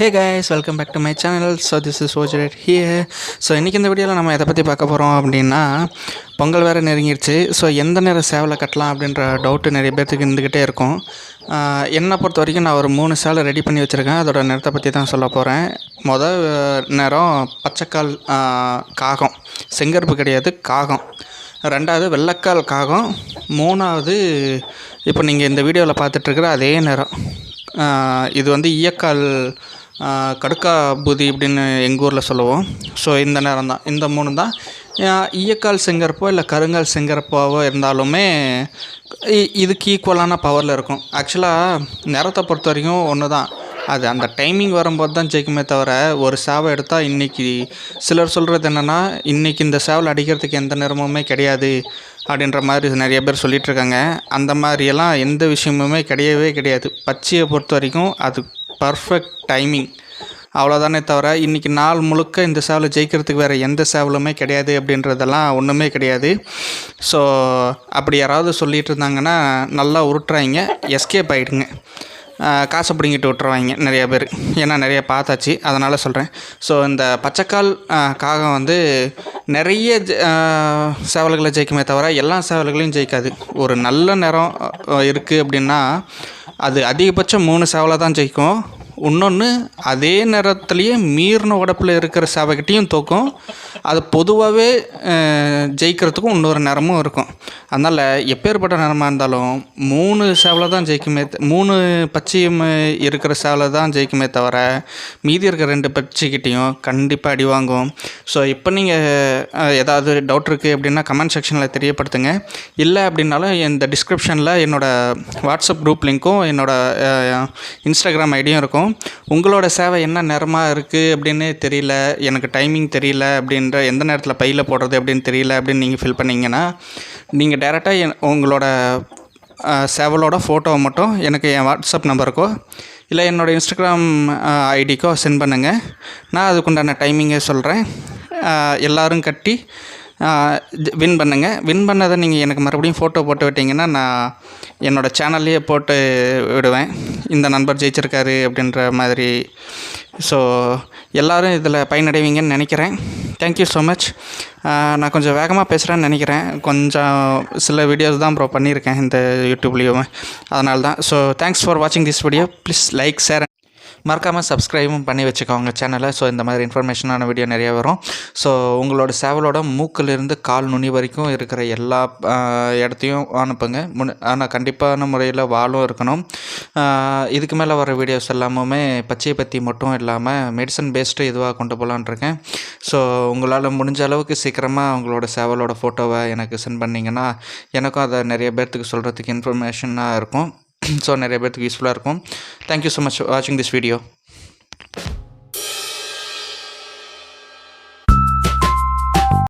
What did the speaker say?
Hey guys welcome back to my channel so this is ஓஜரேட் here so இன்றைக்கி இந்த வீடியோவில் நம்ம எதை பற்றி பார்க்க போகிறோம் அப்படின்னா பொங்கல் வேறு நெருங்கிடுச்சு ஸோ எந்த நேரம் சேவலை கட்டலாம் அப்படின்ற டவுட்டு நிறைய பேர்த்துக்கு இருந்துக்கிட்டே இருக்கும். என்னை பொறுத்த வரைக்கும் நான் ஒரு மூணு சேலை ரெடி பண்ணி வச்சுருக்கேன். அதோட நேரத்தை பற்றி தான் சொல்ல போகிறேன் மொதல் நேரம் பச்சைக்கால் காகம். செங்கருப்பு கிடையாது காகம். ரெண்டாவது வெள்ளைக்கால் காகம். மூணாவது இப்போ நீங்கள் இந்த வீடியோவில் பார்த்துட்ருக்குற அதே நேரம் இது வந்து ஈயக்கால் கடுக்கா பூதி இப்படின்னு எங்கள் ஊரில் சொல்லுவோம். ஸோ இந்த நேரம் தான் இந்த மூணு தான் ஈயக்கால் செங்கற்போ இல்லை கருங்கால் செங்கற்போவோ இருந்தாலுமே இ- இதுக்கு ஈக்குவலான பவரில் இருக்கும். ஆக்சுவலாக நேரத்தை பொறுத்த வரைக்கும் ஒன்று தான் அது அந்த டைமிங் வரும்போது தான் ஜெயிக்குமே தவிர ஒரு சேவை எடுத்தால் இன்றைக்கி சிலர் சொல்கிறது என்னென்னா இன்றைக்கி இந்த சேவல் அடிக்கிறதுக்கு எந்த நேரமுமே கிடையாது அப்படின்ற மாதிரி நிறைய பேர் சொல்லிகிட்ருக்காங்க அந்த மாதிரியெல்லாம் எந்த விஷயமுமே கிடையவே கிடையாது. பச்சையை பொறுத்த வரைக்கும் அது பர்ஃபெக்ட் டைமிங் அவ்வளோதானே தவிர இன்றைக்கி நாள் முழுக்க இந்த சேவலை ஜெயிக்கிறதுக்கு வேறு எந்த சேவலுமே கிடையாது அப்படின்றதெல்லாம் ஒன்றுமே கிடையாது. ஸோ அப்படி யாராவது சொல்லிகிட்டு இருந்தாங்கன்னா நல்லா உருட்டுறாங்க எஸ்கேப் ஆகிடுங்க காசை பிடிங்கிட்டு விட்டுருவாங்க நிறைய பேர். ஏன்னா நிறைய பார்த்தாச்சு. அதனால் சொல்கிறேன் ஸோ இந்த பச்சைக்கால் காகம் வந்து நிறைய ஜெ- சேவல்களை ஜெயிக்குமே தவிர எல்லா சேவல்களையும் ஜெயிக்காது. ஒரு நல்ல நேரம் இருக்குது அப்படின்னா அது அதிகபட்சம் மூணு சேவலை தான் ஜெயிக்கும். இன்னொன்று அதே நேரத்துலேயே மீறின உடப்பில் இருக்கிற சேவைக்கிட்டையும் தோக்கும். அது பொதுவாகவே ஜெயிக்கிறதுக்கும் இன்னொரு நேரமும் இருக்கும். அதனால் எப்பேற்பட்ட நேரமாக இருந்தாலும் மூணு சேவலை தான் ஜெயிக்குமே மூணு பச்சையும் இருக்கிற சேவலை தான் ஜெயிக்குமே தவிர மீதி இருக்கிற ரெண்டு பச்சைக்கிட்டையும் கண்டிப்பாக அடி வாங்கும். ஸோ இப்போ நீங்கள் ஏதாவது டவுட் இருக்குது அப்படின்னா கமெண்ட் செக்ஷனில் தெரியப்படுத்துங்க. இல்லை அப்படின்னாலும் இந்த டிஸ்கிரிப்ஷனில் என்னோடய வாட்ஸ்அப் குரூப் லிங்க்கும் என்னோடய இன்ஸ்டாகிராம் ஐடியும் இருக்கும். உங்களோட சேவை என்ன நேரமாக இருக்குது அப்படின்னு தெரியல எனக்கு டைமிங் தெரியல அப்படின்ற எந்த நேரத்தில் பையில் போடுறது அப்படின்னு தெரியல அப்படின்னு நீங்கள் ஃபில் பண்ணிங்கன்னா நீங்கள் டேரெக்டாக என் உங்களோட சேவலோட ஃபோட்டோவை மட்டும் எனக்கு என் வாட்ஸ்அப் நம்பருக்கோ இல்லை என்னோடய இன்ஸ்டாகிராம் ஐடிக்கோ சென்ட் பண்ணுங்கள் நான் அதுக்குண்டான டைமிங்கை சொல்கிறேன் எல்லோரும் கட்டி வின் பண்ணுங்க. வின் பண்ணதை நீங்கள் எனக்கு மறுபடியும் ஃபோட்டோ போட்டு விட்டிங்கன்னா நான் என்னோடய சேனல்லையே போட்டு விடுவேன். இந்த நண்பர் ஜெயிச்சிருக்காரு அப்படின்ற மாதிரி. ஸோ எல்லோரும் இதில் பயனடைவீங்கன்னு நினைக்கிறேன். தேங்க்யூ ஸோ மச் நான் கொஞ்சம் வேகமாக பேசுகிறேன்னு நினைக்கிறேன். கொஞ்சம் சில வீடியோஸ் தான் ப்ரோ பண்ணியிருக்கேன் இந்த யூடியூப்லேயும் அதனால தான். ஸோ தேங்க்ஸ் ஃபார் வாட்சிங் this video please like share மறக்காமல் சப்ஸ்கிரைபும் பண்ணி வச்சுக்கோங்க சேனலை ஸோ இந்த மாதிரி இன்ஃபர்மேஷனான வீடியோ நிறைய வரும். ஸோ உங்களோட சேவலோட மூக்கிலிருந்து கால் நுனி வரைக்கும் இருக்கிற எல்லா இடத்தையும் அனுப்புங்க. முன் ஆனால் கண்டிப்பான முறையில் வாலும் இருக்கணும். இதுக்கு மேலே வர வீடியோஸ் எல்லாமுமே பச்சையை பற்றி மட்டும் இல்லாமல் மெடிசன் பேஸ்டு இதுவாக கொண்டு போகலான்ட்ருக்கேன் ஸோ உங்களால் முடிஞ்ச அளவுக்கு சீக்கிரமாக உங்களோட சேவலோட ஃபோட்டோவை எனக்கு சென்ட் பண்ணிங்கன்னா எனக்கும் அதை நிறைய பேர்த்துக்கு சொல்கிறதுக்கு இன்ஃபர்மேஷனாக இருக்கும். ஸோ நிறைய பேர்த்துக்கு யூஸ்ஃபுல்லாக இருக்கும். தேங்க்யூ ஸோ மச் வாட்சிங் திஸ் வீடியோ